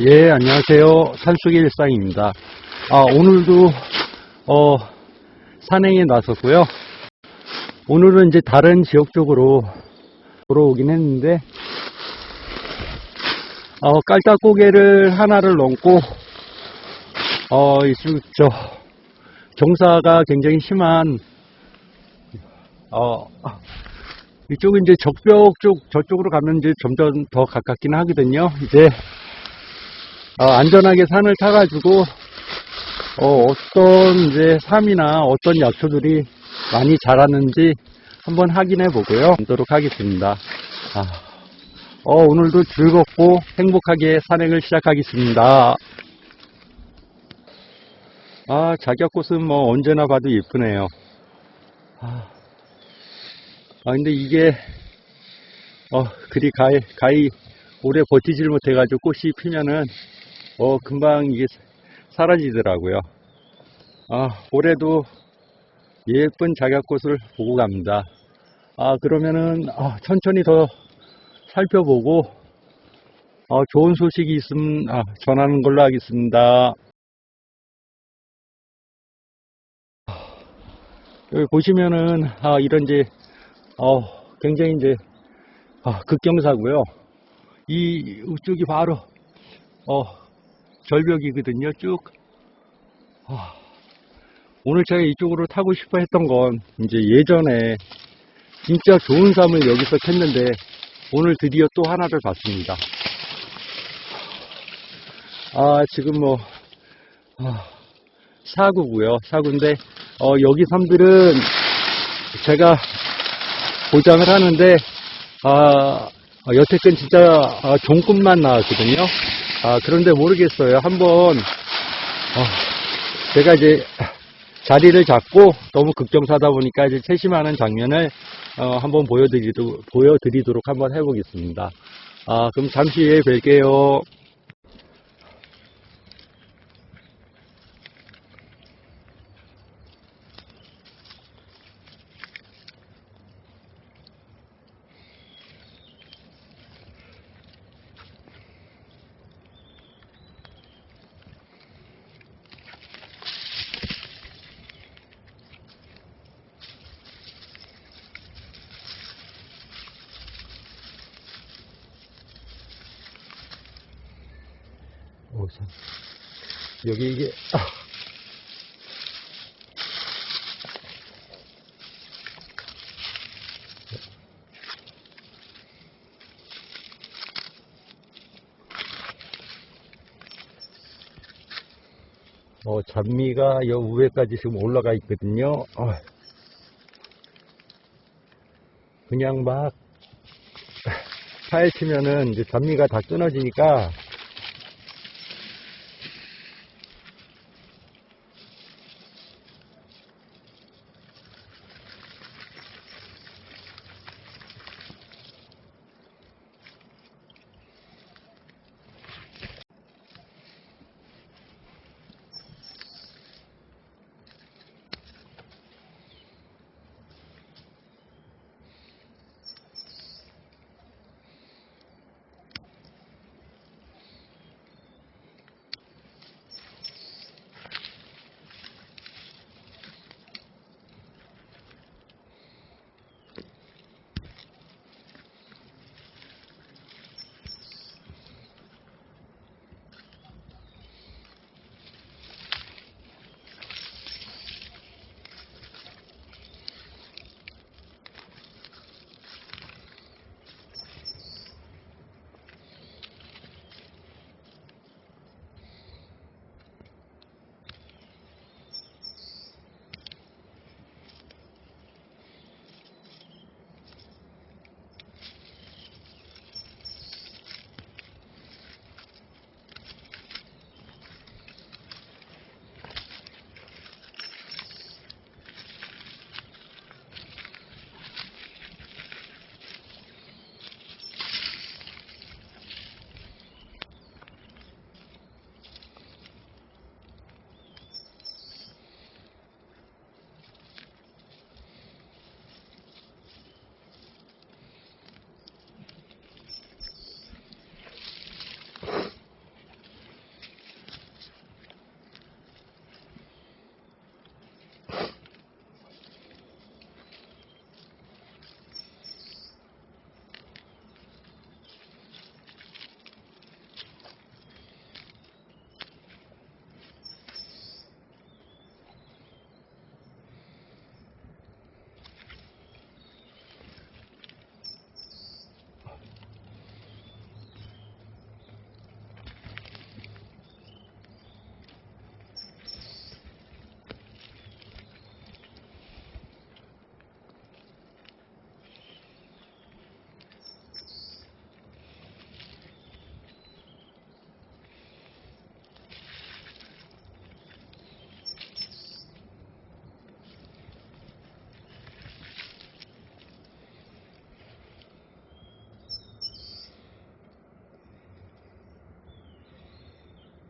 예, 안녕하세요. 산속의 일상입니다. 아, 오늘도, 어, 산행에 나섰고요. 오늘은 이제 다른 지역 쪽으로 돌아오긴 했는데, 어, 깔딱고개를 하나를 넘고, 어, 이쪽, 저, 경사가 굉장히 심한, 어, 이쪽은 이제 적벽 쪽, 저쪽으로 가면 이제 점점 더 가깝긴 하거든요. 이제, 어, 안전하게 산을 타가지고, 어, 어떤 이제 삶이나 어떤 약초들이 많이 자랐는지 한번 확인해 보고요. 보도록 하겠습니다. 아, 어, 오늘도 즐겁고 행복하게 산행을 시작하겠습니다. 아, 작약꽃은 뭐 언제나 봐도 예쁘네요. 아, 아, 근데 이게, 어, 그리 가히, 가히 오래 버티질 못해가지고 꽃이 피면은, 어, 금방 이게 사라지더라고요. 아, 올해도 예쁜 작약꽃을 보고 갑니다. 아, 그러면은, 아, 천천히 더 살펴보고, 어, 좋은 소식이 있으면, 아, 전하는 걸로 하겠습니다. 여기 보시면은, 아, 이런 이제, 어, 굉장히 이제, 아, 극경사고요. 이, 이쪽이 바로, 어, 절벽이거든요, 쭉. 아, 오늘 제가 이쪽으로 타고 싶어 했던 건, 이제 예전에 진짜 좋은 삶을 여기서 캤는데, 오늘 드디어 또 하나를 봤습니다. 아, 지금 뭐, 아, 사구고요 사구인데, 어, 여기 섬들은 제가 보장을 하는데, 아, 어, 여태껏 진짜 아, 종급만 나왔거든요. 아, 그런데 모르겠어요. 한번, 어, 제가 이제 자리를 잡고 너무 극정사다 보니까 이제 채심하는 장면을 어, 한번 보여드리도록, 보여드리도록 한번 해보겠습니다. 아, 그럼 잠시 후에 뵐게요. 오, 참. 여기 이게, 아. 어, 잔미가 여 위에까지 지금 올라가 있거든요. 어. 그냥 막 파헤치면은 이제 잔미가 다 끊어지니까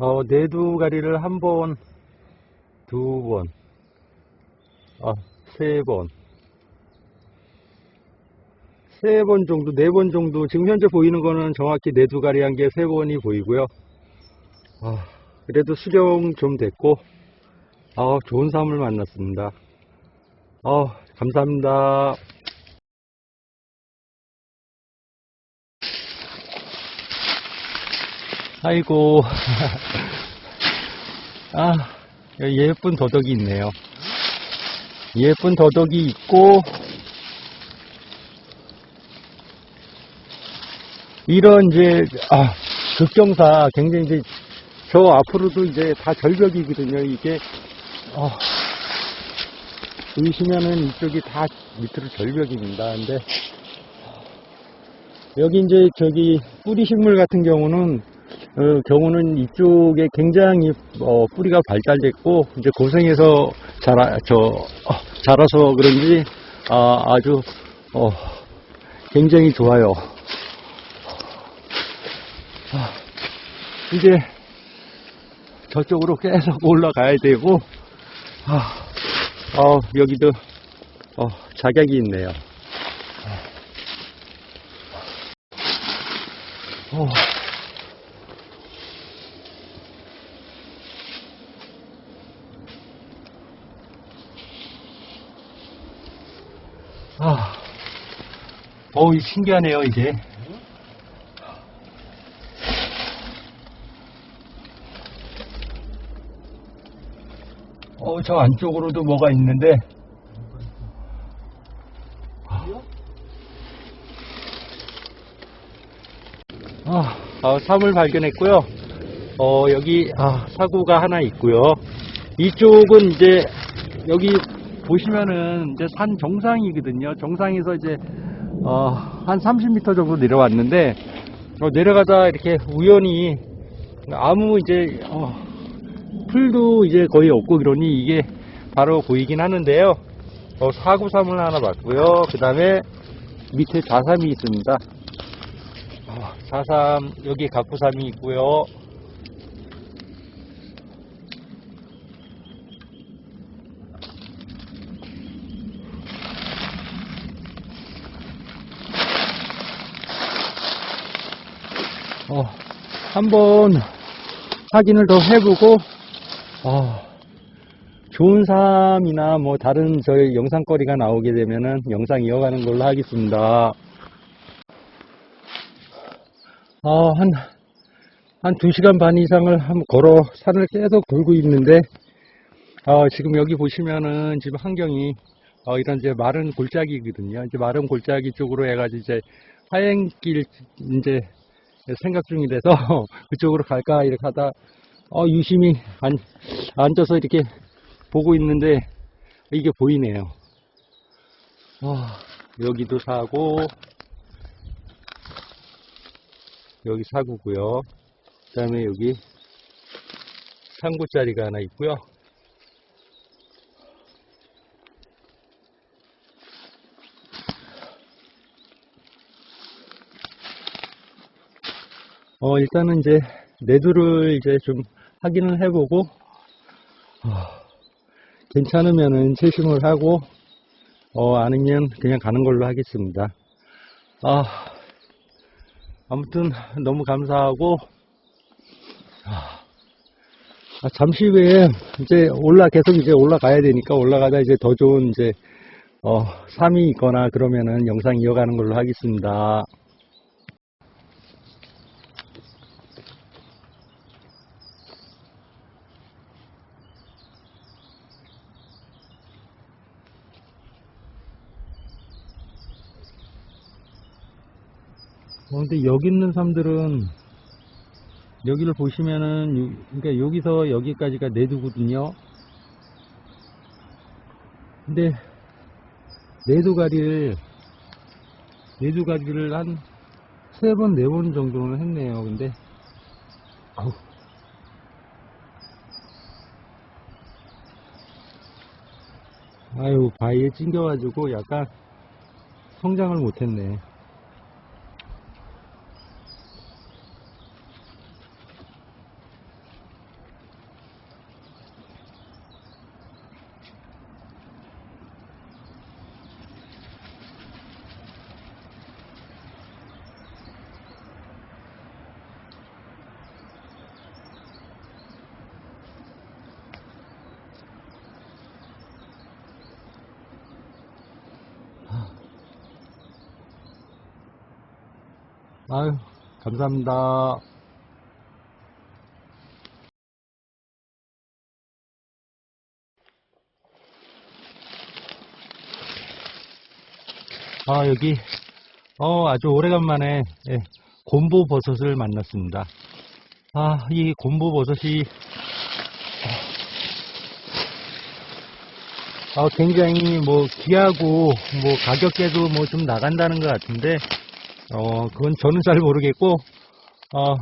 어, 네두가리를 한 번, 두 번, 아, 세 번, 세 번 정도, 네 번 정도, 지금 현재 보이는 거는 정확히 네두가리 한 게 세 번이 보이고요. 아, 그래도 수경 좀 됐고, 아, 좋은 사람을 만났습니다. 아, 감사합니다. 아이고, 아, 예쁜 더덕이 있네요. 예쁜 더덕이 있고, 이런 이제, 아, 극경사 굉장히 이제, 저 앞으로도 이제 다 절벽이거든요. 이게, 어, 보이시면은 이쪽이 다 밑으로 절벽입니다. 근데, 여기 이제 저기 뿌리 식물 같은 경우는 어, 경우는 이쪽에 굉장히 어, 뿌리가 발달됐고 이제 고생해서 자라 저 어, 자라서 그런지 아, 아주 어, 굉장히 좋아요. 아, 이제 저쪽으로 계속 올라가야 되고 아, 어, 여기도 어, 자격이 있네요. 어. 아, 어우, 신기하네요, 이제. 어, 저 안쪽으로도 뭐가 있는데. 아, 아, 섬을 발견했고요. 어, 여기, 아, 사구가 하나 있고요. 이쪽은 이제, 여기 보시면은 이제 산 정상이거든요. 정상에서 이제, 어, 한 30m 정도 내려왔는데, 어, 내려가다 이렇게 우연히 아무 이제, 어, 풀도 이제 거의 없고 그러니 이게 바로 보이긴 하는데요. 어, 사구삼을 하나 봤고요. 그 다음에 밑에 자삼이 있습니다. 어, 자삼, 여기 각구삼이 있고요. 어, 한번 확인을 더 해보고, 어, 좋은 삶이나 뭐 다른 저희 영상거리가 나오게 되면은 영상 이어가는 걸로 하겠습니다. 어, 한, 한 2시간 반 이상을 한번 걸어 산을 계속 돌고 있는데, 어, 지금 여기 보시면은 지금 환경이, 어, 이런 이제 마른 골짜기거든요. 이제 마른 골짜기 쪽으로 해가지고 이제 하행길 이제 생각 중이라서 그쪽으로 갈까 이렇게 하다, 어, 유심히 앉, 앉아서 이렇게 보고 있는데, 이게 보이네요. 와, 여기도 사고, 여기 사구고요. 그 다음에 여기 상구짜리가 하나 있고요. 어, 일단은 이제 내두를 이제 좀 확인을 해보고, 어, 괜찮으면은 채심을 하고, 어, 아니면 그냥 가는 걸로 하겠습니다. 아, 아무튼 너무 감사하고 아, 아, 잠시 후에 이제 올라 계속 이제 올라가야 되니까 올라가다 이제 더 좋은 이제 어, 삶이 있거나 그러면은 영상 이어가는 걸로 하겠습니다. 어, 근데 여기 있는 사람들은 여기를 보시면은 요- 그러니까 여기서 여기까지가 내두거든요. 근데 내두가리를 내두가리를 한 세 번, 네 번 정도는 했네요. 근데 아우 아유 바위에 찡겨가지고 약간 성장을 못했네. 아유, 감사합니다. 아, 여기, 어, 아주 오래간만에, 예, 곰보버섯을 만났습니다. 아, 이 곰보버섯이, 어, 굉장히 뭐, 귀하고, 뭐, 가격대도 뭐 좀 나간다는 것 같은데, 어, 그건 저는 잘 모르겠고, 어,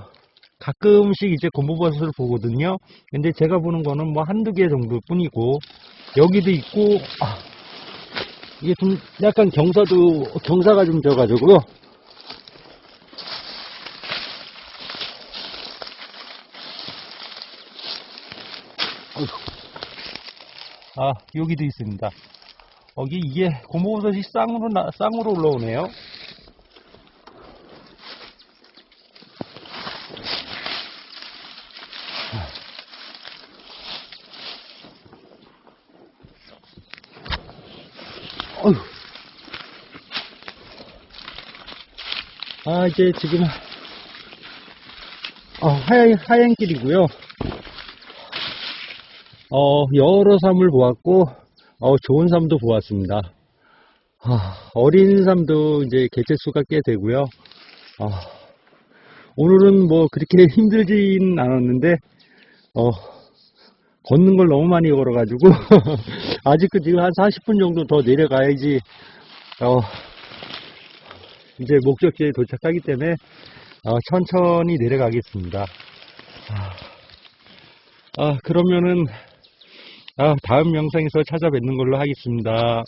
가끔씩 이제 곰보버섯을 보거든요. 근데 제가 보는 거는 뭐 한두 개 정도 뿐이고, 여기도 있고, 아, 이게 좀 약간 경사도, 경사가 좀 져가지고. 아, 여기도 있습니다. 여기 이게 곰보버섯이 쌍으로, 나- 쌍으로 올라오네요. 아, 이제 지금, 어, 하얀, 하얀 길이고요. 어, 여러 삶을 보았고, 어, 좋은 삶도 보았습니다. 아, 어린 삶도 이제 개체수가 꽤 되고요. 아, 오늘은 뭐 그렇게 힘들진 않았는데, 어, 걷는 걸 너무 많이 걸어가지고, 아직도 지금 한 40분 정도 더 내려가야지, 어, 이제 목적지에 도착하기 때문에, 어, 천천히 내려가겠습니다. 아, 아, 그러면은, 아, 다음 영상에서 찾아뵙는 걸로 하겠습니다.